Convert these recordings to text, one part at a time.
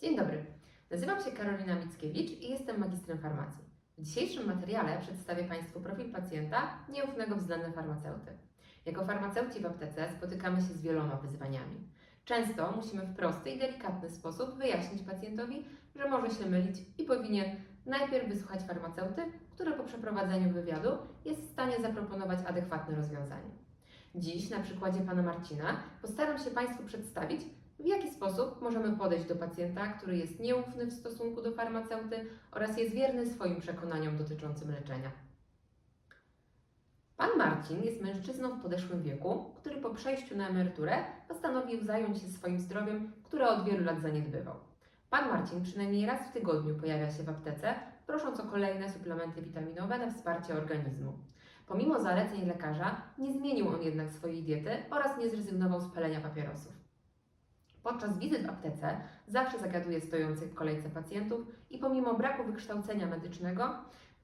Dzień dobry. Nazywam się Karolina Mickiewicz i jestem magistrem farmacji. W dzisiejszym materiale przedstawię Państwu profil pacjenta nieufnego względem farmaceuty. Jako farmaceuci w aptece spotykamy się z wieloma wyzwaniami. Często musimy w prosty i delikatny sposób wyjaśnić pacjentowi, że może się mylić i powinien najpierw wysłuchać farmaceuty, który po przeprowadzeniu wywiadu jest w stanie zaproponować adekwatne rozwiązanie. Dziś na przykładzie pana Marcina postaram się Państwu przedstawić, w jaki sposób możemy podejść do pacjenta, który jest nieufny w stosunku do farmaceuty oraz jest wierny swoim przekonaniom dotyczącym leczenia. Pan Marcin jest mężczyzną w podeszłym wieku, który po przejściu na emeryturę postanowił zająć się swoim zdrowiem, które od wielu lat zaniedbywał. Pan Marcin przynajmniej raz w tygodniu pojawia się w aptece, prosząc o kolejne suplementy witaminowe na wsparcie organizmu. Pomimo zaleceń lekarza, nie zmienił on jednak swojej diety oraz nie zrezygnował z palenia papierosów. Podczas wizyt w aptece zawsze zagaduje stojących w kolejce pacjentów i pomimo braku wykształcenia medycznego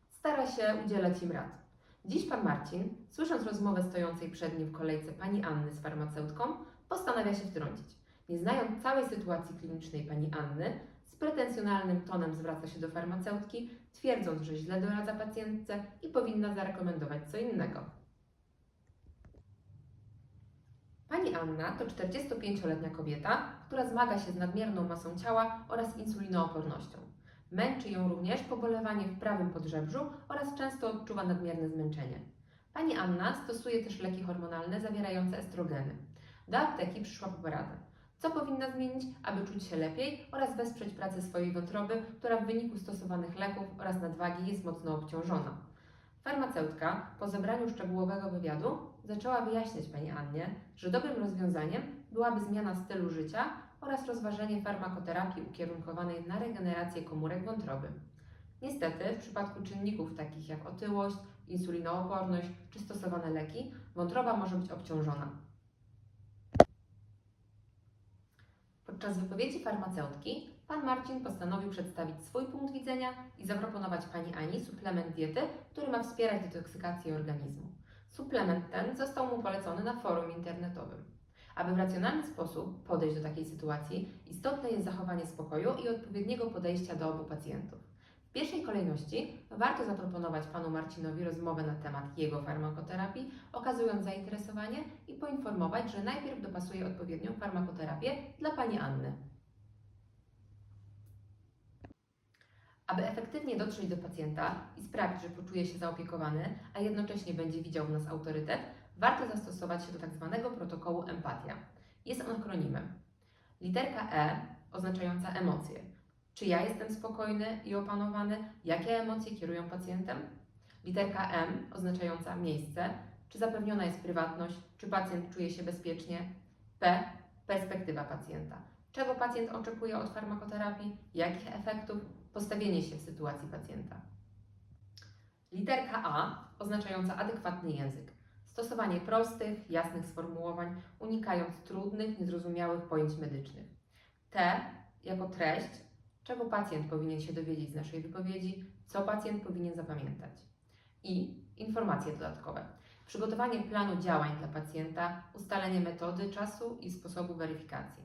stara się udzielać im rad. Dziś pan Marcin, słysząc rozmowę stojącej przed nim w kolejce pani Anny z farmaceutką, postanawia się wtrącić. Nie znając całej sytuacji klinicznej pani Anny, z pretensjonalnym tonem zwraca się do farmaceutki, twierdząc, że źle doradza pacjentce i powinna zarekomendować co innego. Pani Anna to 45-letnia kobieta, która zmaga się z nadmierną masą ciała oraz insulinoopornością. Męczy ją również pobolewanie w prawym podżebrzu oraz często odczuwa nadmierne zmęczenie. Pani Anna stosuje też leki hormonalne zawierające estrogeny. Do apteki przyszła po poradę. Co powinna zmienić, aby czuć się lepiej oraz wesprzeć pracę swojej wątroby, która w wyniku stosowanych leków oraz nadwagi jest mocno obciążona. Farmaceutka po zebraniu szczegółowego wywiadu zaczęła wyjaśniać pani Annie, że dobrym rozwiązaniem byłaby zmiana stylu życia oraz rozważenie farmakoterapii ukierunkowanej na regenerację komórek wątroby. Niestety, w przypadku czynników takich jak otyłość, insulinooporność czy stosowane leki, wątroba może być obciążona. Podczas wypowiedzi farmaceutki pan Marcin postanowił przedstawić swój punkt widzenia i zaproponować pani Ani suplement diety, który ma wspierać detoksykację organizmu. Suplement ten został mu polecony na forum internetowym. Aby w racjonalny sposób podejść do takiej sytuacji, istotne jest zachowanie spokoju i odpowiedniego podejścia do obu pacjentów. W pierwszej kolejności warto zaproponować panu Marcinowi rozmowę na temat jego farmakoterapii, okazując zainteresowanie i poinformować, że najpierw dopasuje odpowiednią farmakoterapię dla pani Anny. Aby efektywnie dotrzeć do pacjenta i sprawić, że poczuje się zaopiekowany, a jednocześnie będzie widział w nas autorytet, warto zastosować się do tzw. protokołu empatia. Jest on akronimem. Literka E oznaczająca emocje. Czy ja jestem spokojny i opanowany? Jakie emocje kierują pacjentem? Literka M oznaczająca miejsce. Czy zapewniona jest prywatność? Czy pacjent czuje się bezpiecznie? P perspektywa pacjenta. Czego pacjent oczekuje od farmakoterapii? Jakich efektów? Postawienie się w sytuacji pacjenta. Literka A oznaczająca adekwatny język. Stosowanie prostych, jasnych sformułowań, unikając trudnych, niezrozumiałych pojęć medycznych. T jako treść, czego pacjent powinien się dowiedzieć z naszej wypowiedzi, co pacjent powinien zapamiętać. I informacje dodatkowe. Przygotowanie planu działań dla pacjenta, ustalenie metody, czasu i sposobu weryfikacji.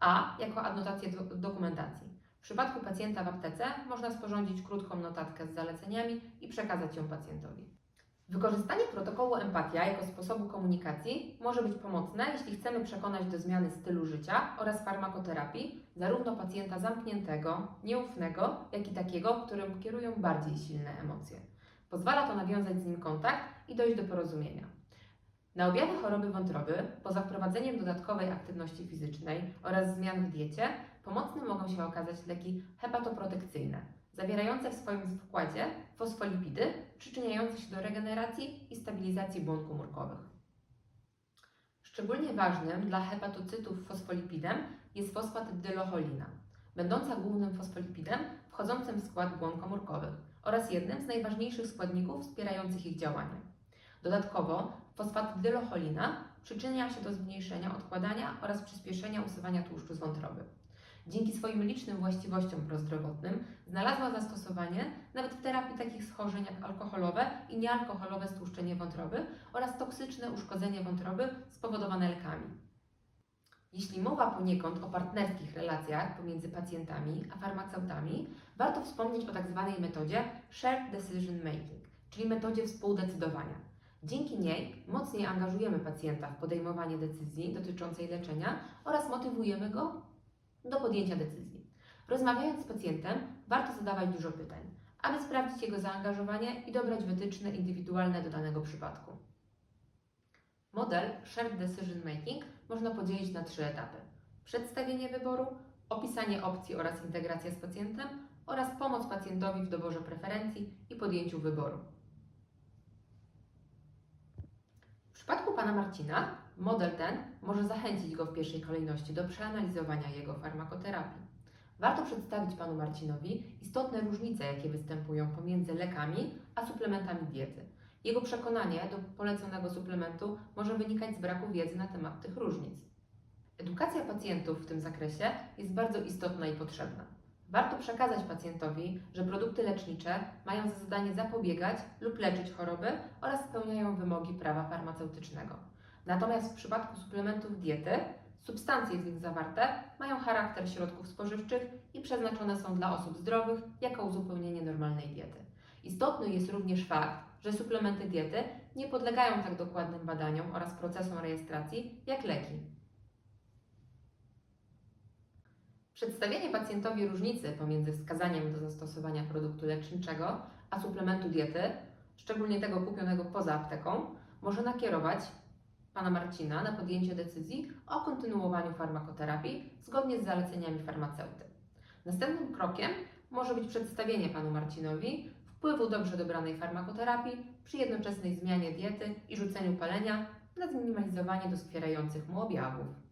A jako adnotację do dokumentacji. W przypadku pacjenta w aptece można sporządzić krótką notatkę z zaleceniami i przekazać ją pacjentowi. Wykorzystanie protokołu empatia jako sposobu komunikacji może być pomocne, jeśli chcemy przekonać do zmiany stylu życia oraz farmakoterapii zarówno pacjenta zamkniętego, nieufnego, jak i takiego, którym kierują bardziej silne emocje. Pozwala to nawiązać z nim kontakt i dojść do porozumienia. Na objawy choroby wątroby, poza wprowadzeniem dodatkowej aktywności fizycznej oraz zmian w diecie, pomocne mogą się okazać leki hepatoprotekcyjne, zawierające w swoim składzie fosfolipidy przyczyniające się do regeneracji i stabilizacji błon komórkowych. Szczególnie ważnym dla hepatocytów fosfolipidem jest fosfat dylocholina, będąca głównym fosfolipidem wchodzącym w skład błon komórkowych oraz jednym z najważniejszych składników wspierających ich działanie. Dodatkowo fosfat dylocholina przyczynia się do zmniejszenia odkładania oraz przyspieszenia usuwania tłuszczu z wątroby. Dzięki swoim licznym właściwościom prozdrowotnym znalazła zastosowanie nawet w terapii takich schorzeń jak alkoholowe i niealkoholowe stłuszczenie wątroby oraz toksyczne uszkodzenie wątroby spowodowane lekami. Jeśli mowa poniekąd o partnerskich relacjach pomiędzy pacjentami a farmaceutami, warto wspomnieć o tak zwanej metodzie Shared Decision Making, czyli metodzie współdecydowania. Dzięki niej mocniej angażujemy pacjenta w podejmowanie decyzji dotyczącej leczenia oraz motywujemy go do podjęcia decyzji. Rozmawiając z pacjentem, warto zadawać dużo pytań, aby sprawdzić jego zaangażowanie i dobrać wytyczne indywidualne do danego przypadku. Model Shared Decision Making można podzielić na trzy etapy: przedstawienie wyboru, opisanie opcji oraz integracja z pacjentem oraz pomoc pacjentowi w doborze preferencji i podjęciu wyboru. W przypadku pana Marcina model ten może zachęcić go w pierwszej kolejności do przeanalizowania jego farmakoterapii. Warto przedstawić panu Marcinowi istotne różnice, jakie występują pomiędzy lekami a suplementami diety. Jego przekonanie do poleconego suplementu może wynikać z braku wiedzy na temat tych różnic. Edukacja pacjentów w tym zakresie jest bardzo istotna i potrzebna. Warto przekazać pacjentowi, że produkty lecznicze mają za zadanie zapobiegać lub leczyć choroby oraz spełniają wymogi prawa farmaceutycznego. Natomiast w przypadku suplementów diety, substancje w nich zawarte mają charakter środków spożywczych i przeznaczone są dla osób zdrowych jako uzupełnienie normalnej diety. Istotny jest również fakt, że suplementy diety nie podlegają tak dokładnym badaniom oraz procesom rejestracji jak leki. Przedstawienie pacjentowi różnicy pomiędzy wskazaniem do zastosowania produktu leczniczego a suplementu diety, szczególnie tego kupionego poza apteką, może nakierować pana Marcina na podjęcie decyzji o kontynuowaniu farmakoterapii zgodnie z zaleceniami farmaceuty. Następnym krokiem może być przedstawienie panu Marcinowi wpływu dobrze dobranej farmakoterapii przy jednoczesnej zmianie diety i rzuceniu palenia na zminimalizowanie doskwierających mu objawów.